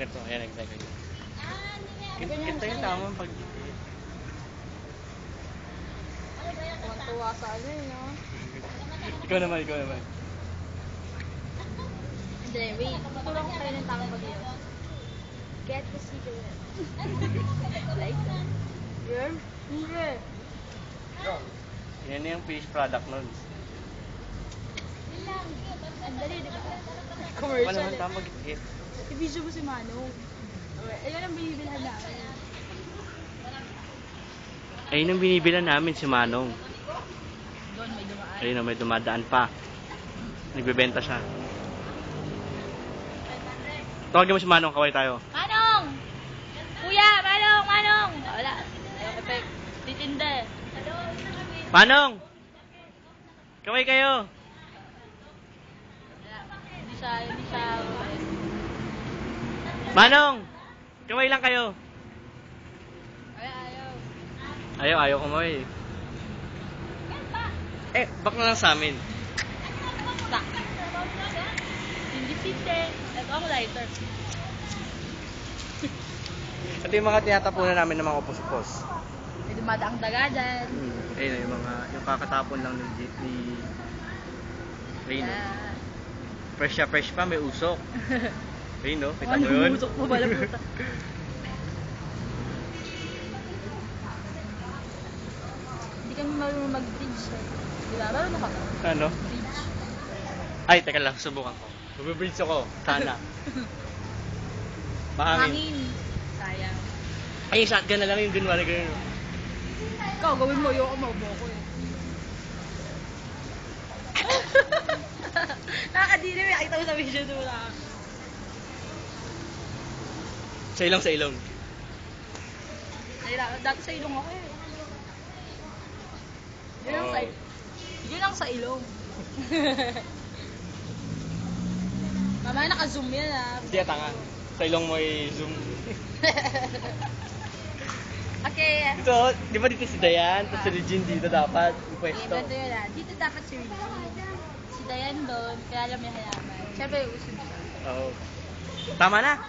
ganito. Ayan, exactly. Ganito, ganito yung tamang pag Tuwang-tuwa sa ano yun, no? Ikaw naman, ikaw naman. Hindi, wait. Tuturuan ko kayo ng tamang pag Get the cigarette. like that. Yeah? Hindi. Yan yung finished product nun. Yun lang. Ang dali, di ba? Ano Commercial. naman eh. tamang git I-video mo si Manong. Ayun ang binibilhan namin. Ayun ang binibilan namin si Manong. Doon may dumaan. Ayun na may dumadaan pa. Nagbebenta siya. Tawagin mo si Manong, kaway tayo. Manong! Kuya, Manong, Manong! Wala. Titinda. Manong! Kaway kayo! Wala. Hindi siya, hindi siya. Manong! Kaway lang kayo! Wala, ayaw. Ayaw, ayaw kumaway. Eh, back na lang sa amin. Sa. Hindi sinte. Ito ako lighter. Ito yung mga tinatapunan namin ng mga upos-upos. May dumadaang daga dyan. Ayun, yung mga, yung kakatapon lang ni, ni Reyno. Yeah. Fresh siya, fresh pa, may usok. Ayun, no? Kita mo yun? Usok mo pala puta. Hindi kami marunong mag-bridge. eh. Di ba? Marunong ka ba? ano? Bridge. Ay, teka lang, subukan ko. Magbibridge ako. Sana. Mahangin. Hangin. Sayang. Ay, shotgun na lang yung gunwari ganun. Ikaw, gawin mo yung umaubo ko eh. Nakakadiri, may nakita mo sa video mo na. Sa ilong, sa ilong. Nahira- Dati sa ilong ako eh. Yun lang sa, Oh. yun lang sa ilong. Mamaya naka-zoom yan ah. Hindi, tanga. Sa ilong mo i-zoom. Okay. Dito, di ba dito si Dayan? Tapos si Regine dito dapat. Yung pwesto. ganito yun ah. Dito dapat si Regine. Si Dayan doon, kaya alam may halaman. Siyempre, uso siya. Oo. Tama na.